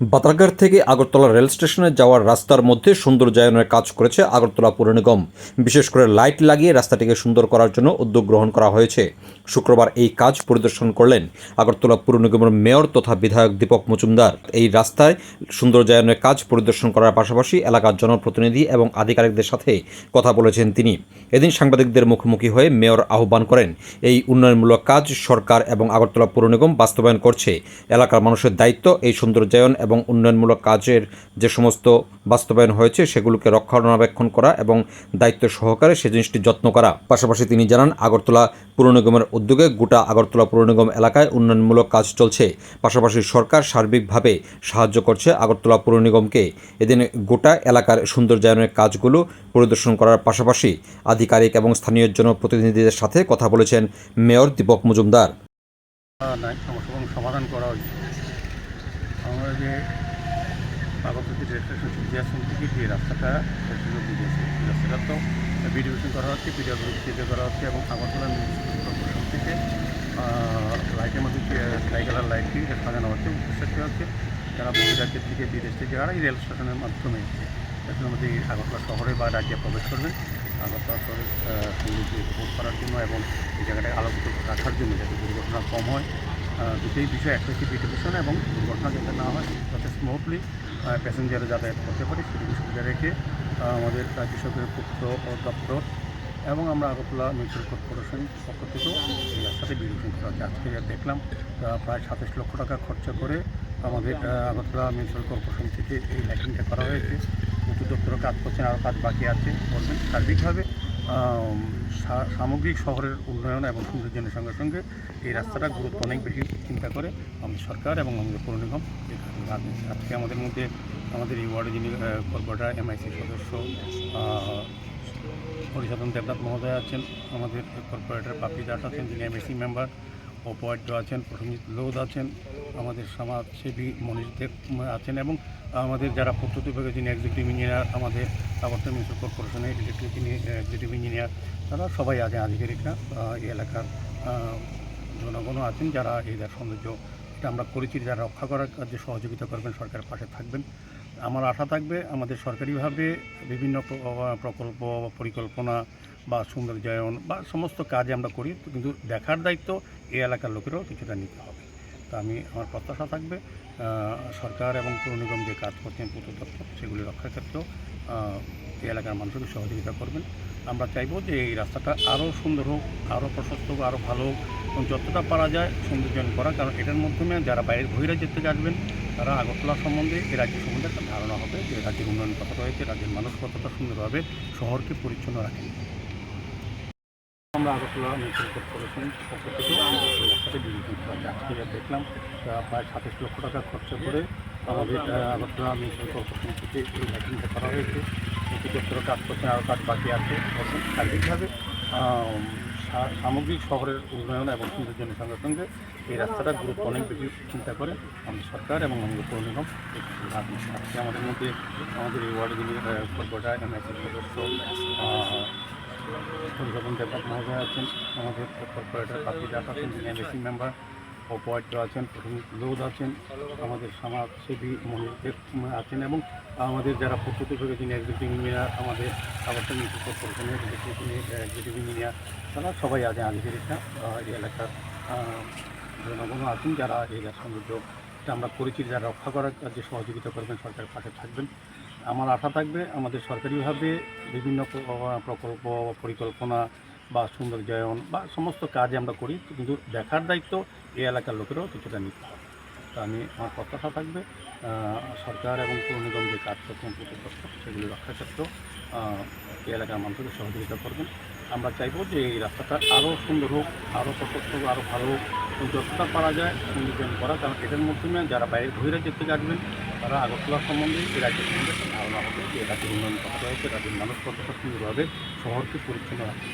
বাতারঘাট থেকে আগরতলা রেল স্টেশনে যাওয়ার রাস্তার মধ্যে সৌন্দর্যায়নের কাজ করেছে আগরতলা পৌর নিগম। বিশেষ করে লাইট লাগিয়ে রাস্তাটিকে সুন্দর করার জন্য উদ্যোগ গ্রহণ করা হয়েছে। শুক্রবার এই কাজ পরিদর্শন করলেন আগরতলা পৌর নিগমের মেয়র তথা বিধায়ক দীপক মজুমদার। এই রাস্তায় সৌন্দর্যায়নের কাজ পরিদর্শন করার পাশাপাশি এলাকার জনপ্রতিনিধি এবং আধিকারিকদের সাথে কথা বলেছেন তিনি। এদিন সাংবাদিকদের মুখোমুখি হয়ে মেয়র আহ্বান করেন, এই উন্নয়নমূলক কাজ সরকার এবং আগরতলা পৌর নিগম বাস্তবায়ন করছে। এলাকার মানুষের দায়িত্ব এই সৌন্দর্যায়ন এবং উন্নয়নমূলক কাজের যে সমস্ত বাস্তবায়ন হয়েছে, সেগুলোকে রক্ষণাবেক্ষণ করা এবং দায়িত্ব সহকারে সে জিনিসটি যত্ন করা। পাশাপাশি তিনি জানান, আগরতলা পৌর নিগমের উদ্যোগে গোটা আগরতলা পৌর নিগম এলাকায় উন্নয়নমূলক কাজ চলছে। পাশাপাশি সরকার সার্বিকভাবে সাহায্য করছে আগরতলা পৌর নিগমকে। এদিন গোটা এলাকার সৌন্দর্যায়নের কাজগুলো পরিদর্শন করার পাশাপাশি আধিকারিক এবং স্থানীয় জনপ্রতিনিধিদের সাথে কথা বলেছেন মেয়র দীপক মজুমদার। সমাধান করা হয়েছে। আমরা যে রেল স্টেশন সিজিয়াসন থেকে যে রাস্তাটা স্টেশন দিয়েছে। রাস্তাটা তো বিডিভিশন করা হচ্ছে পিডিআর করা হচ্ছে এবং আগরতলা কর্পোরেশন থেকে লাইটের মধ্যে যে স্কাই কালার লাইটটি সাজানো হচ্ছে উদ্দেশ্যটি হচ্ছে, যারা বহিরাজ্যের থেকে বিদেশ থেকে যারা এই রেল স্টেশনের মাধ্যমে স্টেশনের মধ্যে আগরতলা শহরে বা রাজ্যে প্রবেশ করবেন আগরতলা শহরের সৌন্দর্য উপভোগ করার জন্য এবং এই জায়গাটাকে আলোকিত রাখার জন্য যাতে দুর্ঘটনা কম হয়। দুটোই বিষয় একটা হচ্ছে বিটিভিশন এবং দুর্ঘটনা যাতে না হয় যাতে স্মুথলি প্যাসেঞ্জারে যাতায়াত করতে পারে সেদিকে সুবিধা রেখে আমাদের রাজ্য সরকারের পূর্ত দপ্তর এবং আমরা আগরতলা মিউনিসিপ্যাল কর্পোরেশন পক্ষ থেকেও এই রাস্তাতে বিরোধন করা হচ্ছে। আজকে দেখলাম প্রায় সাতাশ লক্ষ টাকা খরচা করে আমাদের আগরতলা মিউনিসিপ্যাল কর্পোরেশন থেকে এই লাইটিংটা করা হয়েছে। উঁচু দপ্তরও কাজ করছেন আরও কাজ বাকি আছে বলবেন সার্বিকভাবে। সামগ্রিক শহরের উন্নয়ন এবং সৌন্দর্যের সঙ্গে সঙ্গে এই রাস্তাটা গুরুত্ব অনেক বেশি চিন্তা করে আমাদের সরকার এবং আমাদের পৌর নিগম। আজকে আমাদের মধ্যে আমাদের এই ওয়ার্ডে যিনি কর্পোরেটার এমআইসি সদস্য হরিসাধন দেবনাথ মহোদয় আছেন, আমাদের কর্পোরেটার পাপি দাস আছেন, যিনি এমএসি মেম্বার অপয়ার্য আছেন প্রসঞ্জিৎ লোদ আছেন, আমাদের সমাজসেবী মনীষ দেব আছেন এবং আমাদের যারা প্রস্তুত বিভাগে যিনি এক্সিকিউটিভ ইঞ্জিনিয়ার আমাদের আবর্তন মিউনিসিপাল কর্পোরেশনের ইলেকট্রিক এক্সিকিউটিভ ইঞ্জিনিয়ার তারা সবাই আছেন, আধিকারিকরা এই এলাকার জনগণও আছেন যারা এই সৌন্দর্য, এটা আমরা করেছি যারা রক্ষা করার কাজে সহযোগিতা করবেন, সরকারের পাশে থাকবেন। আমার আশা থাকবে আমাদের সরকারিভাবে বিভিন্ন প্রকল্প পরিকল্পনা বা সৌন্দর্যায়ন বা সমস্ত কাজে আমরা করি, কিন্তু দেখার দায়িত্ব এই এলাকার লোকেরও কিছুটা নিতে হবে। তো আমি আমার প্রত্যাশা থাকবে সরকার এবং পৌর নিগম যে কাজ করছেন পূর্ত দপ্তর সেগুলি রক্ষার ক্ষেত্রেও এই এলাকার মানুষকে সহযোগিতা করবেন। আমরা চাইব যে এই রাস্তাটা আরও সুন্দর হোক, আরও প্রশস্ত হোক, আরও ভালো হোক, এবং যতটা পারা যায় সৌন্দর্যায়ন করা, কারণ এটার মাধ্যমে যারা বাইরের বহিরাজ্যের থেকে আসবেন, তারা আগরতলা সম্বন্ধে, এই রাজ্য সম্বন্ধে একটা ধারণা হবে যে রাজ্যের উন্নয়ন কতটা হয়েছে, রাজ্যের মানুষ কতটা সুন্দরভাবে শহরকে পরিচ্ছন্ন রাখেন। আমরা আগরতলা মিউনিসিপ্যাল কর্পোরেশন পক্ষ দেখলাম প্রায় সাতাশ লক্ষ টাকা খরচা করে আমাদের আগরতলা মিউনিসিপ্যাল কর্পোরেশন থেকে এই করা হয়েছে। কাজ করছেন আরও কাজ বাকি আছে। সামগ্রিক শহরের উন্নয়ন এবং সৌন্দর্যের সঙ্গে সঙ্গে এই রাস্তাটা গুরুত্ব অনেক বেশি চিন্তা করে আমাদের সরকার এবং আমাদের পৌর নিগম। আমাদের মধ্যে, আমাদের এই ওয়ার্ডে যিনি কর্পোরেটর এমআইসি সদস্য পরিবর্তন দেবনাথ মহোদয় আছেন আমাদের কর্পোরেটর পাপি দাস আছেন এমএসি মেম্বার অপয়ার্য আছেন প্রসঞ্জিৎ লোদ আছেন আমাদের সমাজসেবী দেব আছেন এবং আমাদের যারা প্রস্তুত যিনি এক্সিকিউটিভ ইঞ্জিনিয়ার আমাদের মিউনিসিপাল কর্পোরেশনের এক্সিকিউটিভ ইঞ্জিনিয়ার তারা সবাই আধিকারিকরা আহ, এই এলাকার জনগণও আছেন যারা এই সৌন্দর্য আমরা করেছি যারা রক্ষা করার কাজে সহযোগিতা করবেন সরকারের পাশে থাকবেন। আমার আশা থাকবে আমাদের সরকারিভাবে বিভিন্ন প্রকল্প পরিকল্পনা বা সৌন্দর্যায়ন বা সমস্ত কাজ আমরা করি। কিন্তু দেখার দায়িত্ব এই এলাকার লোকেরও কিছুটা নিতে হবে। তো আমি, আমার প্রত্যাশা থাকবে সরকার এবং পৌর নিগম যে প্রতি দপ্তর সেগুলি রক্ষার ক্ষেত্রেও এই এলাকার মানুষকে সহযোগিতা করবেন। আমরা চাইব যে এই রাস্তাটা আরও সুন্দর হোক, আরও প্রশস্ত হোক, আরও ভালো হোক যতটা পারা যায়, সৌন্দর্যায়ন করা। কারণ এটার মাধ্যমে যারা বাইরের বহিরাজ্যের থেকে আসবেন তারা আগরতলা সম্বন্ধে এই রাজ্যের সম্বন্ধে ধারণা হবে যে রাজ্যের উন্নয়ন কথা হয়েছে রাজ্যের মানুষ কতটা সুন্দরভাবে শহরকে পরিচ্ছন্ন রাখে